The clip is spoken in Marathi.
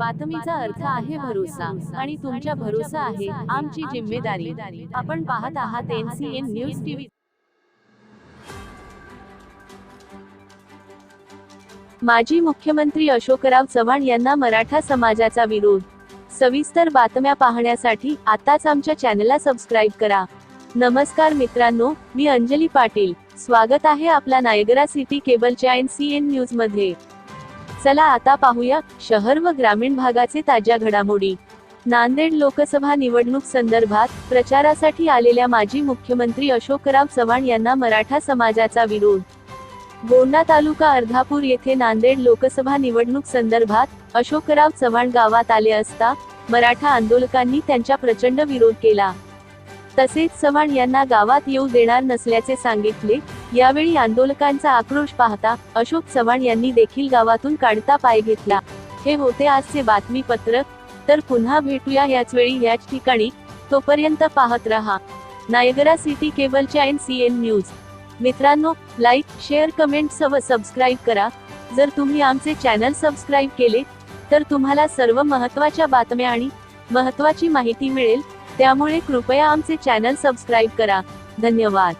बातमीचा अर्थ आहे भरोसा आणि तुमच्या भरोसा आहे आमची जिम्मेदारी. आपण पाहत आहात एनसीएन न्यूज टीव्ही. माजी मुख्यमंत्री अशोकराव चव्हाण यांना मराठा समाजाचा विरोध. सविस्तर बातम्या पाहण्यासाठी आताच आमच्या चॅनलला सबस्क्राईब करा. नमस्कार मित्रांनो मी अंजली पाटील. स्वागत आहे आपला नायगरा सिटी केबलच्या एन सी एन न्यूजमध्ये चला आता पाहूया शहर व ग्रामीण भागाचे ताज्या घडामोडी. नांदेड लोकसभा निवडणूक संदर्भात प्रचारासाठी आलेल्या माजी मुख्यमंत्री अशोकराव चव्हाण यांना मराठा समाजाचा विरोध. गोंडा तालुका अर्धापूर येथे नांदेड लोकसभा निवडणूक संदर्भात अशोकराव चव्हाण गावात आले असता मराठा आंदोलकांनी त्यांचा प्रचंड विरोध केला. तसेच चव्हाण यांना गावात येऊ देणार नसल्याचे सांगितले यावेळी आंदोलकांचा आक्रोश पाहता अशोक चव्हाण यांनी देखील गावातून काढता पाय घेतला. हे होते आजचे बातमीपत्र. तर पुन्हा भेटूया याच वेळी याच ठिकाणी. तोपर्यंत पाहत रहा. नायगरा सिटी केबलच्या एन सी एन न्यूज. मित्रांनो लाईक शेअर कमेंट्स व सबस्क्राईब करा. जर तुम्ही आमचे चॅनल सबस्क्राईब केले तर तुम्हाला सर्व महत्त्वाच्या बातम्या आणि महत्त्वाची माहिती मिळेल. त्यामुळे कृपया आमचे चॅनल सबस्क्राईब करा. धन्यवाद.